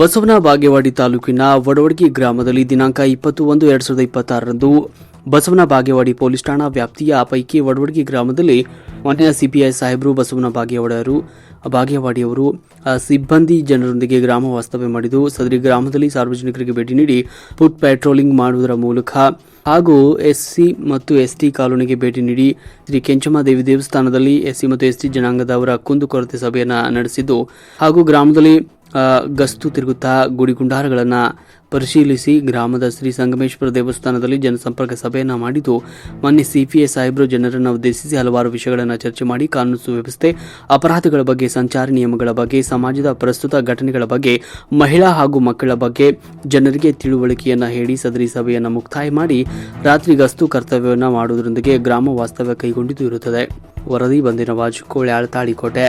ಬಸವನ ಬಾಗೇವಾಡಿ ತಾಲೂಕಿನ ವಡವಡಗಿ ಗ್ರಾಮದಲ್ಲಿ ದಿನಾಂಕ ಇಪ್ಪತ್ತು ಒಂದು ಎರಡ್ ಸಾವಿರದ ಇಪ್ಪತ್ತಾರರಂದು ಬಸವನ ಬಾಗೇವಾಡಿ ಪೊಲೀಸ್ ಠಾಣಾ ವ್ಯಾಪ್ತಿಯ ಪೈಕಿ ವಡವಡ್ಗಿ ಗ್ರಾಮದಲ್ಲಿ ಮಾನ್ಯ ಸಿಪಿಐ ಸಾಹೇಬರು ಬಸವನ ಬಾಗೇವಾಡಿಯವರು ಬಾಗೇವಾಡಿಯವರು ಸಿಬ್ಬಂದಿ ಜನರೊಂದಿಗೆ ಗ್ರಾಮ ವಾಸ್ತವ್ಯ ಮಾಡಿದ್ದು, ಸದರಿ ಗ್ರಾಮದಲ್ಲಿ ಸಾರ್ವಜನಿಕರಿಗೆ ಭೇಟಿ ನೀಡಿ ಫುಟ್ ಪ್ಯಾಟ್ರೋಲಿಂಗ್ ಮಾಡುವುದರ ಮೂಲಕ ಹಾಗೂ ಎಸ್ಸಿ ಮತ್ತು ಎಸ್ಟಿ ಕಾಲೋನಿಗೆ ಭೇಟಿ ನೀಡಿ ಶ್ರೀ ಕೆಂಚಮ್ಮ ದೇವಿ ದೇವಸ್ಥಾನದಲ್ಲಿ ಎಸ್ಸಿ ಮತ್ತು ಎಸ್ಟಿ ಜನಾಂಗದವರ ಕುಂದುಕೊರತೆ ಸಭೆಯನ್ನು ನಡೆಸಿದ್ದು ಹಾಗೂ ಗ್ರಾಮದಲ್ಲಿ ಗಸ್ತು ತಿರುಗುತ್ತಾ ಗುಡಿಗುಂಡಾರಗಳನ್ನು ಪರಿಶೀಲಿಸಿ ಗ್ರಾಮದ ಶ್ರೀ ಸಂಗಮೇಶ್ವರ ದೇವಸ್ಥಾನದಲ್ಲಿ ಜನಸಂಪರ್ಕ ಸಭೆಯನ್ನು ಮಾಡಿದ್ದು, ಮೊನ್ನೆ ಸಿಪಿಐ ಸಾಹೇಬರು ಜನರನ್ನು ಉದ್ದೇಶಿಸಿ ಹಲವಾರು ವಿಷಯಗಳನ್ನು ಚರ್ಚೆ ಮಾಡಿ ಕಾನೂನು ಸುವ್ಯವಸ್ಥೆ ಅಪರಾಧಗಳ ಬಗ್ಗೆ, ಸಂಚಾರಿ ನಿಯಮಗಳ ಬಗ್ಗೆ, ಸಮಾಜದ ಪ್ರಸ್ತುತ ಘಟನೆಗಳ ಬಗ್ಗೆ, ಮಹಿಳಾ ಹಾಗೂ ಮಕ್ಕಳ ಬಗ್ಗೆ ಜನರಿಗೆ ತಿಳುವಳಿಕೆಯನ್ನು ಹೇಳಿ ಸದರಿ ಸಭೆಯನ್ನು ಮುಕ್ತಾಯ ಮಾಡಿ ರಾತ್ರಿ ಗಸ್ತು ಕರ್ತವ್ಯವನ್ನು ಮಾಡುವುದರೊಂದಿಗೆ ಗ್ರಾಮ ವಾಸ್ತವ್ಯ ಕೈಗೊಂಡಿದ್ದು ಇರುತ್ತದೆ. ವರದಿ ಬಂದಿನ ವಾಜ್ ಕೋಳ್ಯಾಳ ತಾಳಿಕೋಟೆ